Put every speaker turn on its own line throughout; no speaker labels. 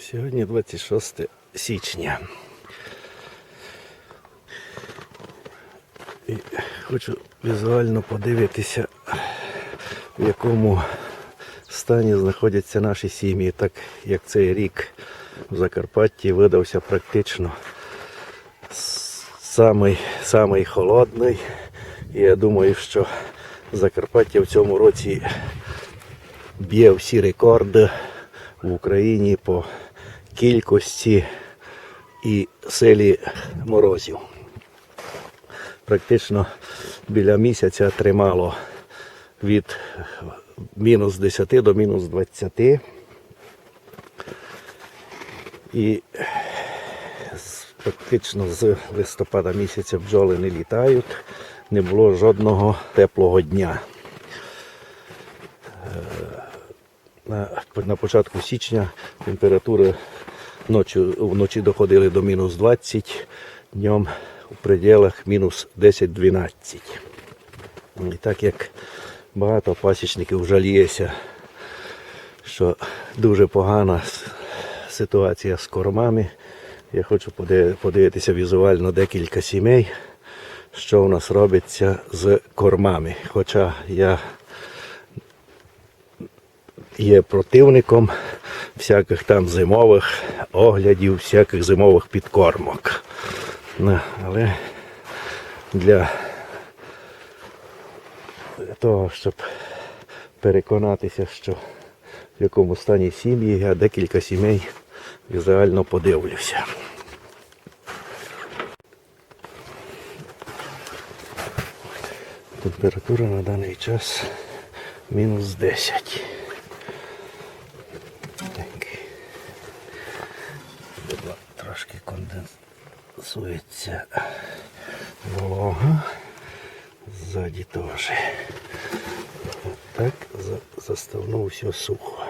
Сьогодні 26 січня. І хочу візуально подивитися, в якому стані знаходяться наші сім'ї, так як цей рік в Закарпатті видався практично самий, самий холодний. Я думаю, що Закарпаття в цьому році б'є всі рекорди в Україні по кількості і силі морозів. Практично біля місяця тримало від мінус 10 до мінус 20. І практично з листопада місяця бджоли не літають, не було жодного теплого дня. на, на початку січня температури ночі, вночі доходили до мінус 20, днем у пределах мінус 10-12. І так як багато пасічників жаліється, що дуже погана ситуація з кормами, я хочу подивитися візуально декілька сімей, що у нас робиться з кормами. Хоча я є противником всяких там зимових оглядів, всяких зимових підкормок. Ну, Але для того, щоб переконатися, що в якому стані сім'ї, я декілька сімей візуально подивлюся. Температура на даний час мінус 10. Конденсується волога. Ззаді теж. Так, заставно все сухо.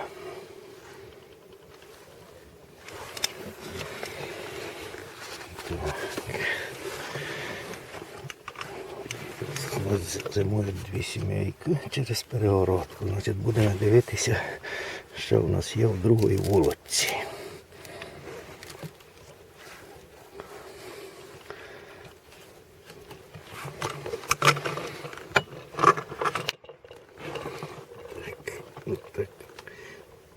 Зимують дві сімейки через перегородку. Значить, будемо дивитися, що в нас є в другій вулиці. Так,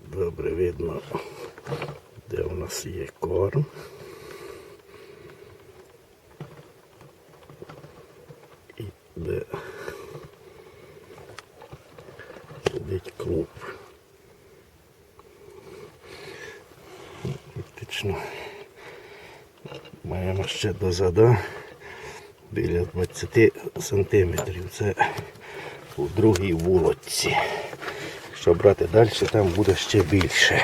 добре видно, де у нас є корм. І де сидить клуб. Фактично маємо ще дозада біля 20 сантиметрів. Це у другій вулиці. Якщо брати далі, там буде ще більше.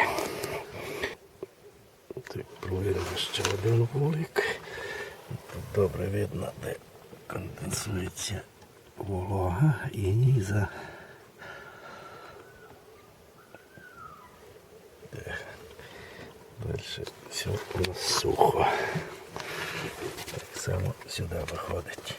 Так, провіримо ще один вулик. Тут добре видно, де конденсується волога і за Далі все у нас сухо. Так само сюди виходить.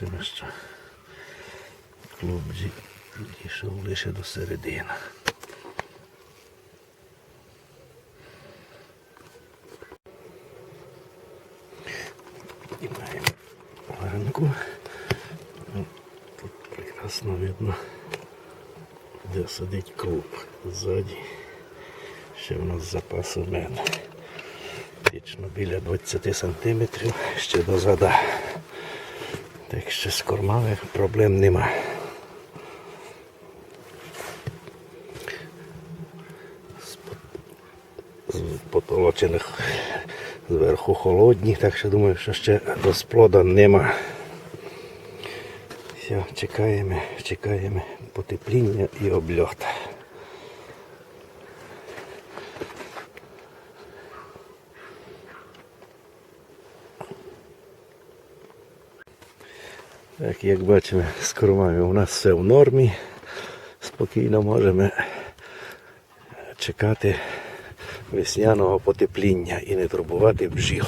Бачимо, що клуб зі- дійшов лише до середини. Піднімаємо варенку. Ну, Тут прекрасно видно, де сидить клуб. Ззаді ще в нас запасу меду. Вічно біля 20 сантиметрів ще до зада. Так що з кормами проблем нема. З потолочених зверху холодні, так що думаю, що ще розплода нема. Все, чекаємо, чекаємо потепління і обльот. Так, як бачимо, з кормами у нас все в нормі. Спокійно можемо чекати весняного потепління і не турбувати бджіл.